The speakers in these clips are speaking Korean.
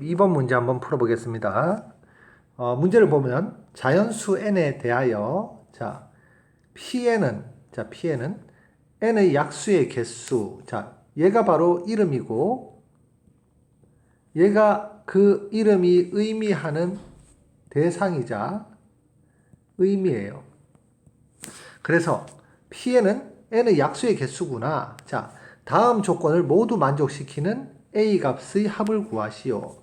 2번 문제 한번 풀어보겠습니다. 어, 문제를 보면 자연수 n에 대하여 자 pn은 자 pn은 n의 약수의 개수 자 얘가 바로 이름이고 얘가 그 이름이 의미하는 대상이자 의미예요. 그래서 pn은 n의 약수의 개수구나. 자 다음 조건을 모두 만족시키는 a 값의 합을 구하시오.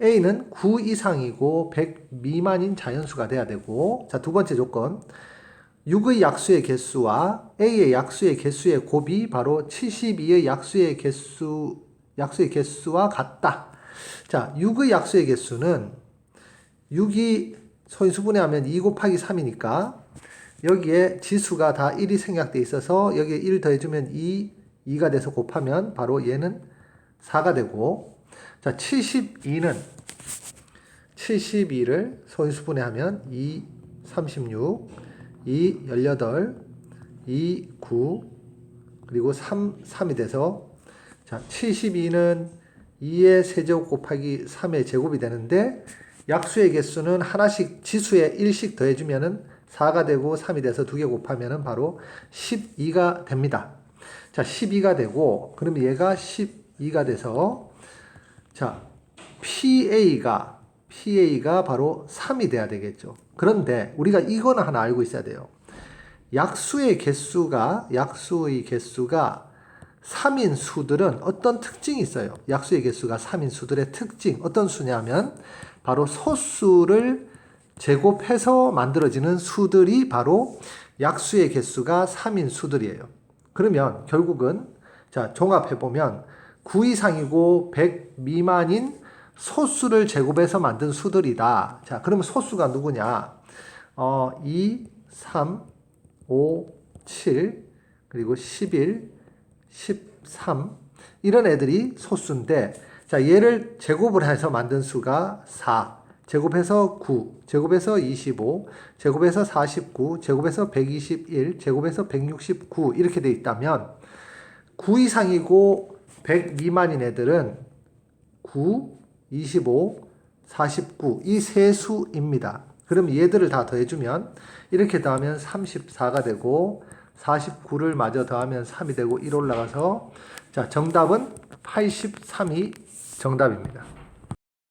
a는 9 이상이고 100 미만인 자연수가 돼야 되고 자 두 번째 조건 6의 약수의 개수와 a의 약수의 개수의 곱이 바로 72의 약수의 개수 약수의 개수와 같다. 자 6의 약수의 개수는 6이 소인수분해하면 2 곱하기 3이니까 여기에 지수가 다 1이 생략돼 있어서 여기에 1 더해주면 2, 2가 돼서 곱하면 바로 얘는 4가 되고 자 72는 72를 소인수분해하면 2, 36, 2, 18, 2, 9 그리고 3, 3이 돼서 자 72는 2의 세제곱 곱하기 3의 제곱이 되는데 약수의 개수는 하나씩 지수에 1씩 더해주면은 4가 되고 3이 돼서 두개 곱하면은 바로 12가 됩니다. 자, 12가 되고, 그럼 얘가 12가 돼서, 자, PA가, PA가 바로 3이 돼야 되겠죠. 그런데 우리가 이거는 하나 알고 있어야 돼요. 약수의 개수가, 약수의 개수가 3인 수들은 어떤 특징이 있어요. 약수의 개수가 3인 수들의 특징, 어떤 수냐면, 바로 소수를 제곱해서 만들어지는 수들이 바로 약수의 개수가 3인 수들이에요. 그러면 결국은 자, 종합해 보면 9 이상이고 100 미만인 소수를 제곱해서 만든 수들이다. 자, 그러면 소수가 누구냐? 어, 2, 3, 5, 7, 그리고 11, 13 이런 애들이 소수인데 자, 얘를 제곱을 해서 만든 수가 4. 제곱해서 9, 제곱해서 25, 제곱해서 49, 제곱해서 121, 제곱해서 169 이렇게 돼 있다면 9 이상이고 100 미만인 애들은 9, 25, 49 이 세 수입니다. 그럼 얘들을 다 더해주면 이렇게 더하면 34가 되고 49를 마저 더하면 3이 되고 1 올라가서 자 정답은 83이 정답입니다.